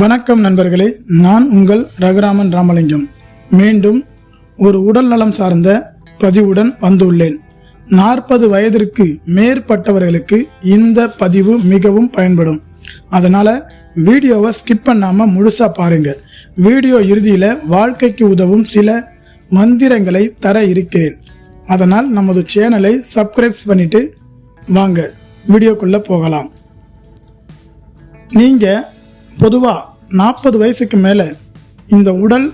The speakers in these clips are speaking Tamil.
வணக்கம் நண்பர்களே நான் உங்கள் ரகுராமன் ராமலிங்கம். மீண்டும் ஒரு உடல் நலம் சார்ந்த பதிவுடன் வந்துள்ளேன். நாற்பது வயதிற்கு மேற்பட்டவர்களுக்கு இந்த பதிவு மிகவும் பயன்படும். அதனால் வீடியோவை ஸ்கிப் பண்ணாமல் முழுசாக பாருங்க. வீடியோ இறுதியில் வாழ்க்கைக்கு உதவும் சில மந்திரங்களை தர இருக்கிறேன். அதனால் நமது சேனலை சப்ஸ்கிரைப் பண்ணிவிட்டு வாங்க. வீடியோக்குள்ளே போகலாம். நீங்கள் பொதுவாக நாற்பது வயசுக்கு மேலே இந்த உடல்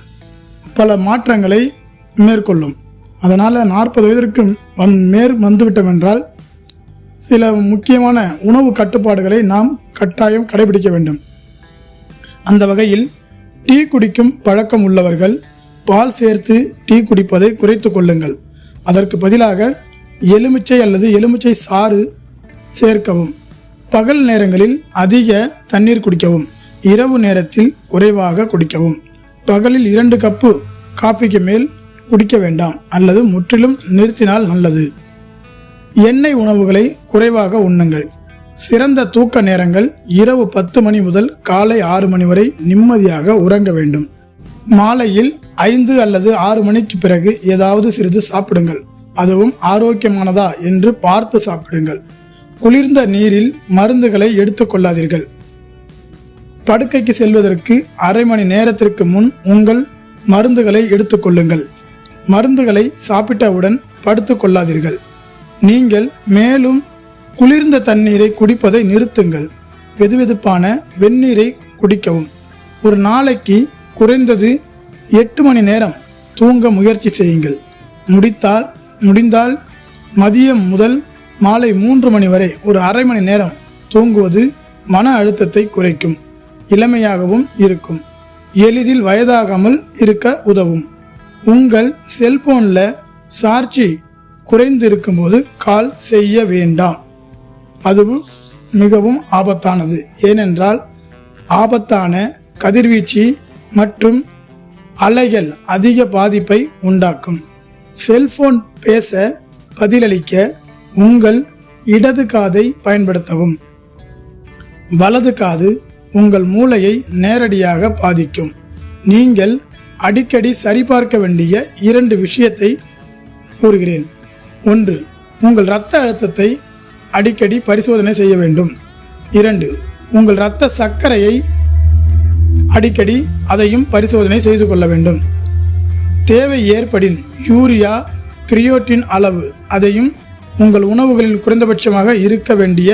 பல மாற்றங்களை மேற்கொள்ளும். அதனால் நாற்பது வயதிற்கு வந் மேற் வந்துவிட்டமென்றால் சில முக்கியமான உணவு கட்டுப்பாடுகளை நாம் கட்டாயம் கடைபிடிக்க வேண்டும். அந்த வகையில் டீ குடிக்கும் பழக்கம் உள்ளவர்கள் பால் சேர்த்து டீ குடிப்பதை குறைத்து கொள்ளுங்கள். அதற்கு பதிலாக எலுமிச்சை அல்லது எலுமிச்சை சாறு சேர்க்கவும். பகல் நேரங்களில் அதிக தண்ணீர் குடிக்கவும். இரவு நேரத்தில் குறைவாக குடிக்கவும். பகலில் இரண்டு கப்பு காஃபிக்கு மேல் குடிக்க வேண்டாம் அல்லது முற்றிலும் நிறுத்தினால் நல்லது. எண்ணெய் உணவுகளை குறைவாக உண்ணுங்கள். சிறந்த தூக்க நேரங்கள் இரவு பத்து மணி முதல் காலை ஆறு மணி வரை நிம்மதியாக உறங்க வேண்டும். மாலையில் ஐந்து அல்லது ஆறு மணிக்கு பிறகு ஏதாவது சிறிது சாப்பிடுங்கள். அதுவும் ஆரோக்கியமானதா என்று பார்த்து சாப்பிடுங்கள். குளிர்ந்த நீரில் மருந்துகளை எடுத்துக்கொள்ளாதீர்கள் படுக்கைக்கு செல்வதற்கு அரை மணி நேரத்திற்கு முன் உங்கள் மருந்துகளை எடுத்துக்கொள்ளுங்கள் மருந்துகளை சாப்பிட்டவுடன் படுத்து கொள்ளாதீர்கள். நீங்கள் மேலும் குளிர்ந்த தண்ணீரை குடிப்பதை நிறுத்துங்கள். வெதுவெதுப்பான வெந்நீரை குடிக்கவும். ஒரு நாளைக்கு குறைந்தது எட்டு மணி நேரம் தூங்க முயற்சி செய்யுங்கள். முடித்தால் முடிந்தால் மதியம் முதல் மாலை மூன்று மணி வரை ஒரு அரை மணி நேரம் தூங்குவது மன அழுத்தத்தை குறைக்கும். இளமையாகவும் இருக்கும். எளிதில் வயதாகாமல் இருக்க உதவும். உங்கள் செல்போனில் சார்ஜி குறைந்து இருக்கும்போது கால் செய்ய வேண்டாம். அதுவும் மிகவும் ஆபத்தானது. ஏனென்றால் ஆபத்தான கதிர்வீச்சு மற்றும் அலைகள் அதிக பாதிப்பை உண்டாக்கும். செல்போன் பேச பதிலளிக்க உங்கள் இடது காதை பயன்படுத்தவும். வலது காது உங்கள் மூளையை நேரடியாக பாதிக்கும். நீங்கள் அடிக்கடி சரிபார்க்க வேண்டிய இரண்டு விஷயத்தை கூறுகிறேன். ஒன்று உங்கள் இரத்த அழுத்தத்தை அடிக்கடி பரிசோதனை செய்ய வேண்டும். இரண்டு உங்கள் இரத்த சர்க்கரையை அடிக்கடி அதையும் பரிசோதனை செய்து கொள்ள வேண்டும். தேவை ஏற்படின் யூரியா கிரியோட்டின் அளவு அதையும் உங்கள் உணவுகளில் குறைந்தபட்சமாக இருக்க வேண்டிய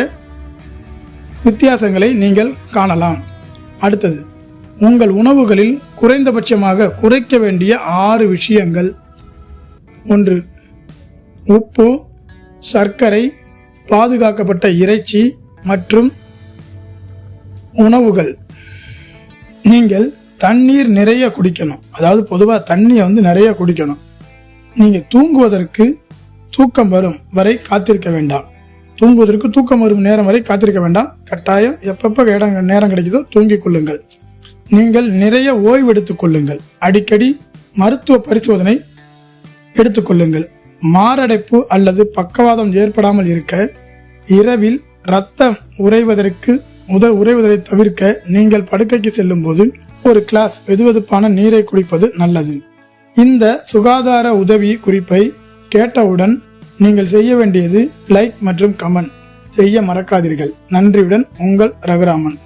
வித்தியாசங்களை நீங்கள் காணலாம். அடுத்தது உங்கள் உணவுகளில் குறைந்தபட்சமாக குறைக்க வேண்டிய ஆறு விஷயங்கள். ஒன்று உப்பு சர்க்கரை பாதுகாக்கப்பட்ட இறைச்சி மற்றும் உணவுகள். நீங்கள் தண்ணீர் நிறைய குடிக்கணும். அதாவது பொதுவாக தண்ணியை வந்து நிறைய குடிக்கணும். நீங்கள் தூங்குவதற்கு தூக்கம் வரும் வரை காத்திருக்க வேண்டாம். தூங்குவதற்கு தூக்கம் வரும் நேரம் வரை காத்திருக்க வேண்டாம். கட்டாயம் எப்பப்போ இடம் நேரம் கிடைக்குதோ தூங்கிக் கொள்ளுங்கள். நீங்கள் நிறைய ஓய்வு எடுத்துக் கொள்ளுங்கள். அடிக்கடி மருத்துவ பரிசோதனை எடுத்துக்கொள்ளுங்கள் மாரடைப்பு அல்லது பக்கவாதம் ஏற்படாமல் இருக்க இரவில் இரத்தம் உறைவதற்கு முதல் உறைவதை தவிர்க்க நீங்கள் படுக்கைக்கு செல்லும் போது ஒரு கிளாஸ் வெதுவெதுப்பான நீரை குடிப்பது நல்லது. இந்த சுகாதார உதவி குறிப்பை கேட்டவுடன் நீங்கள் செய்ய வேண்டியது லைக் மற்றும் கமெண்ட். செய்ய மறக்காதீர்கள். நன்றியுடன் உங்கள் ரகுராமன்.